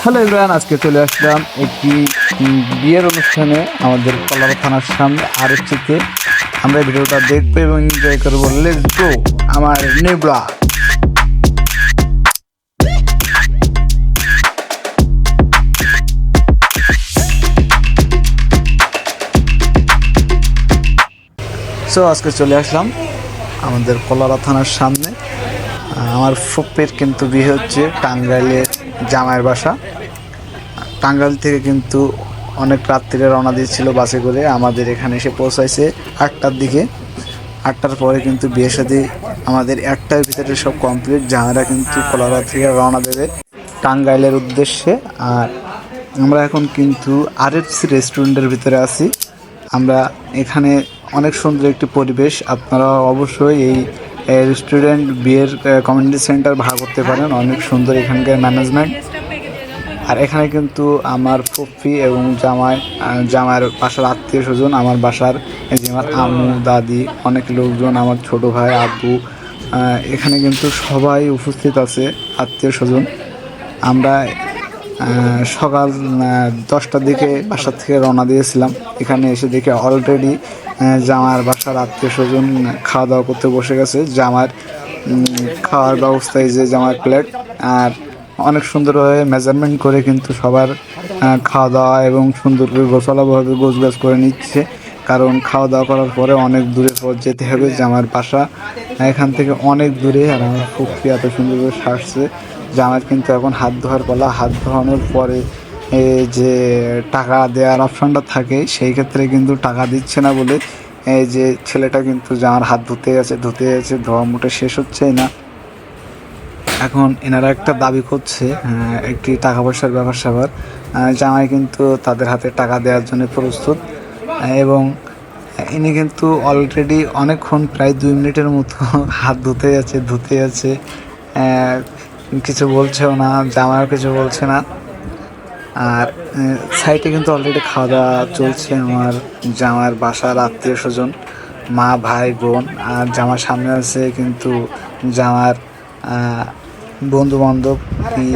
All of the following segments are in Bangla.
হ্যালো ইমরান আজকে চলে আসলাম একটি বিয়ের অনুষ্ঠানে আমাদের কলার থানার সামনে আর হচ্ছে আমরা ভিডিওটা দেখব এবং এনজয় করব। লেটস গো আমার নেবলা সো আজকে চলে আসলাম আমাদের কলারা থানার সামনে। আমার ফুপ্পের কিন্তু বিয়ে হচ্ছে টাঙ্গাইলের জামাইয়ের বাসা। টাঙ্গাইল থেকে কিন্তু অনেক রাত্রিরে রওনা দিয়েছিল বাসে করে। আমাদের এখানে এসে পৌঁছাইছে আটটার দিকে। আটটার পরে কিন্তু বিয়ে সাথে আমাদের একটার ভিতরে সব কমপ্লিট জামাইরা কিন্তু কলারা থেকে রওনা দেবে টাঙ্গাইলের উদ্দেশ্যে। আর আমরা এখন কিন্তু আরএফসি রেস্টুরেন্টের ভিতরে আছি। আমরা এখানে অনেক সুন্দর একটি পরিবেশ। আপনারা অবশ্যই এই রেস্টুরেন্ট বিয়ের কমিউনিটি সেন্টার ভাড়া করতে পারেন। অনেক সুন্দর এখানকার ম্যানেজমেন্ট আর এখানে কিন্তু আমার ফুফি এবং জামাই জামাইয়ের বাসার আত্মীয় স্বজন, আমার বাসার যে আমার আম্মু, দাদি, অনেক লোকজন, আমার ছোট ভাই, আব্বু এখানে কিন্তু সবাই উপস্থিত আছে, আত্মীয় স্বজন। আমরা সকাল দশটার দিকে বাসার থেকে রওনা দিয়েছিলাম। এখানে এসে দেখে অলরেডি জামার বাসার আত্মীয় স্বজন খাওয়া দাওয়া করতে বসে গেছে। জামার খাওয়ার ব্যবস্থায় যে জামার প্লেট আর অনেক সুন্দরভাবে মেজারমেন্ট করে কিন্তু সবার খাওয়া দাওয়া এবং সুন্দর করে গোছালোভাবে গোছ গাছ করে নিচ্ছে। কারণ খাওয়া দাওয়া করার পরে অনেক দূরে পর যেতে হবে জামার বাসা। এখান থেকে অনেক দূরে আর আমার খুব এত সুন্দর করে সারছে। জামার কিন্তু এখন হাত ধোয়ার পালা। হাত ধোয়ানোর পরে এ যে টাকা দেওয়ার অপশনটা থাকে, সেই ক্ষেত্রে কিন্তু টাকা দিচ্ছে না বলে এই যে ছেলেটা কিন্তু জামার হাত ধুতে আছে ধুতে আছে, ধোয়া মুটে শেষ হচ্ছেই না। এখন এনারা একটা দাবি করছে একটি টাকা পয়সার ব্যাপার স্যাপার জামাই কিন্তু তাদের হাতে টাকা দেওয়ার জন্য প্রস্তুত, এবং ইনি কিন্তু অলরেডি অনেকক্ষণ প্রায় দুই মিনিটের মতো হাত ধুতে আছে ধুতে আছে কিছু বলছেও না, জামাইও কিছু বলছে না। আর সাইডে কিন্তু অলরেডি খাওয়া দাওয়া চলছে আমার জামার বাসার আত্মীয় স্বজন, মা, ভাই, বোন, আর জামার সামনে আছে কিন্তু জামার বন্ধু বান্ধব কি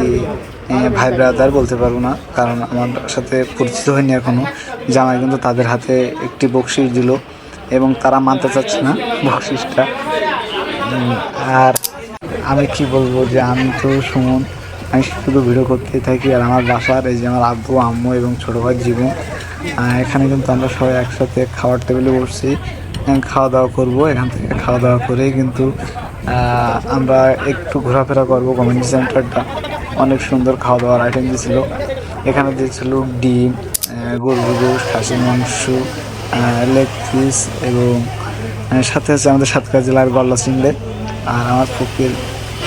ভাই ব্রাদার বলতে পারব না, কারণ আমার সাথে পরিচিত হয়নি এখনও জামাই কিন্তু তাদের হাতে একটি বকশিস দিল এবং তারা মানতে চাচ্ছে না বকশিসটা। আর আমি কি বলব যে আমি তো সুমন আমি শুধু ভিডিও করতেই থাকি আর আমার বাসার এই যে আমার আব্বু, আম্মু এবং ছোটো ভাই জীবন এখানে কিন্তু আমরা সবাই একসাথে খাওয়ার টেবিলে বসছি। খাওয়া দাওয়া করব, এখান থেকে খাওয়া দাওয়া করেই কিন্তু আমরা একটু ঘোরাফেরা করব। কমিউনিটি সেন্টারটা অনেক সুন্দর খাওয়া দাওয়ার আইটেম দিয়েছিল। এখানে দিয়েছিল ডিম গরুর গোশ, খাসির মাংস লেগ পিস এবং সাথে আছে আমাদের সাতকা জেলার গল্লা চিংড়ে। আর আমার ফকির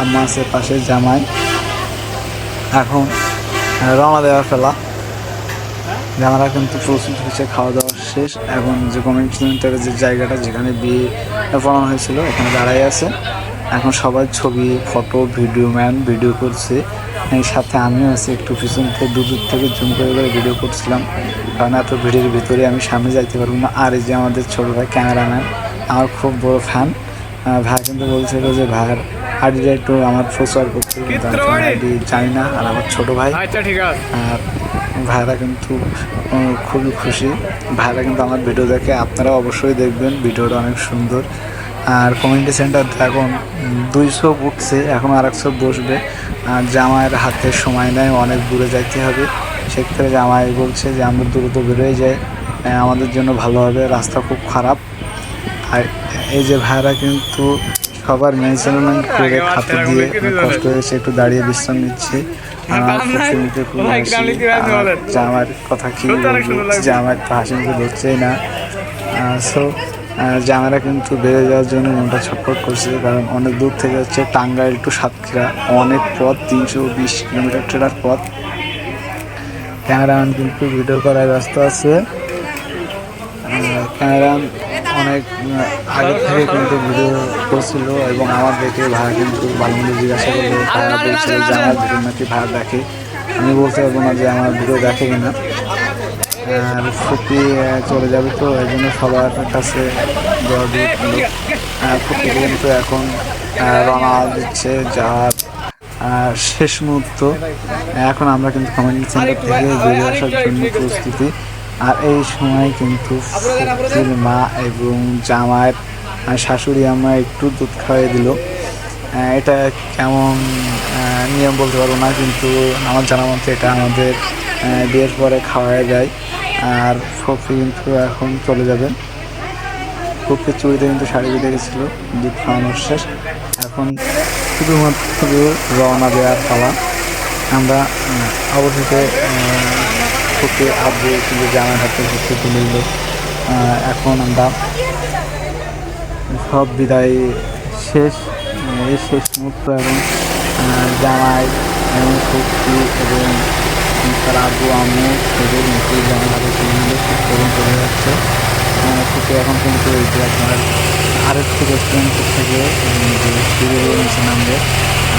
আম্মা আছে পাশে জামাই। এখন রওনা দেওয়ার ফেলা জামারা কিন্তু প্রস্তুত হয়েছে খাওয়া দাওয়া শেষ। এখন যে কমিউনিটি যে জায়গাটা যেখানে বিয়ে পড়ানো হয়েছিল এখানে দাঁড়াই আছে। এখন সবাই ছবি ফটো ভিডিও ম্যান ভিডিও করছে। এই সাথে আমিও আছি, একটু পিছন থেকে, দূর দূর থেকে জুম করে করে ভিডিও করছিলাম। কারণ এত ভিড়ের ভিতরে আমি সামনে যাইতে পারব না। আর এই যে আমাদের ছোটো ভাই ক্যামেরাম্যান আমার খুব বড় ফ্যান ভাই কিন্তু বলছিল যে ভাইয়ের আইডিটা একটু আমার প্রচার আমি তো জানি না আর আমার ছোটো ভাই। আচ্ছা ঠিক আছে। আর ভাইরা কিন্তু খুবই খুশি। ভাইরা কিন্তু আমার ভিডিও দেখে আপনারা অবশ্যই দেখবেন ভিডিওটা অনেক সুন্দর। আর কমিউনিটি সেন্টার এখন দুইশো উঠছে এখন আর একশো বসবে। আর জামাইয়ের হাতে সময় নেয় অনেক দূরে যাইতে হবে। সেক্ষেত্রে জামাই বলছে যে আমরা দ্রুত বেরোয় যাই। আমাদের জন্য ভালো হবে রাস্তা খুব খারাপ। আর এই যে ভাইরা কিন্তু সবার মেজারমেন্ট করে খাতে দিয়ে কষ্ট হয়েছে একটু দাঁড়িয়ে বিশ্রাম নিচ্ছে। আমার খুব হাসি কথা কি বলব জামার তো হাসি মুখে ধরছেই না। সো জামারা কিন্তু বেড়ে যাওয়ার জন্য মনটা ছটফট করছে কারণ অনেক দূর থেকে হচ্ছে টাঙ্গাইল টু সাতক্ষীরা। অনেক পথ তিনশো বিশ কিলোমিটার ট্রেলার পথ। ক্যামেরাম্যান কিন্তু ভিডিও করায় ব্যস্ত আছে। ক্যামেরা অনেক আগে থেকে কিন্তু ভিডিও করছিল এবং আমার দেখে ভাড়া কিন্তু ভালো মন্দ জিজ্ঞাসা করল ভাড়া বলছিল যে আমার ভিডিও নাকি ভাড়া দেখে? আমি বলতে পারব না যে আমার ভিডিও দেখে কিনা। আর আহ, চলে যাবে তো এই জন্য সবার কাছে ফুপি কিন্তু এখন রওনা দিচ্ছে যাওয়ার শেষ মুহূর্ত। এখন আমরা কিন্তু কমিউনিটি সেন্টার থেকে বেরিয়ে আসার জন্য প্রস্তুতি। আর এই সময় কিন্তু মা এবং আহ, শাশুড়ি আমা একটু দুধ খাওয়াই দিল। এটা কেমন নিয়ম বলতে পারব না কিন্তু আমার জানা মতে এটা আমাদের বিয়ের পরে খাওয়াই যায়। আর ফকি কিন্তু এখন চলে যাবে। ফকির চুরিতে কিন্তু শাড়ি বেঁধে গেছিল দুধ খাওয়ানোর শেষ। এখন শুধুমাত্র রওনা দেওয়ার পালা। আমরা অবশেষে ফকি আব্বু কিন্তু জামাই হাতে ঘুরতে তুলে দিল এখন আমরা সব বিদায় শেষ এই শেষ মুহূর্ত এবং জামাই এবং শক্তি এবং তার আব্বু, আম্মু এদের মুখে জামাই হাতে তুলে নিলে এবং চলে যাচ্ছে। থেকে এখন কিন্তু এই যে আপনার আরেকটি রেস্টুরেন্ট থেকে সিঁড়ি নিচে নামবে।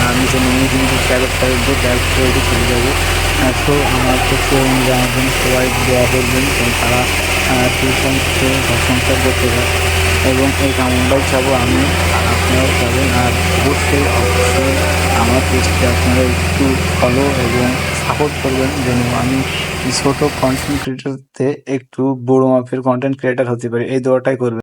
আর নিচে নেমে কিন্তু টাইপের ক্যাব তৈরি চলে যাবে। তো আমার অনুযায়ী আমার সবাই দোয়া করবেন এবং তারা টিউশন ঘর করতে পারে। এবং এই কামনাটাই চাবো আমি, আপনারাও চাবেন। আর অবশ্যই অবশ্যই আমার পেজকে আপনারা একটু ফলো এবং সাপোর্ট করবেন, যেন আমি ছোট কন্টেন্ট ক্রিয়েটারতে একটু বড় মাপের কন্টেন্ট ক্রিয়েটার হতে পারি। এই দোয়াটাই করবেন।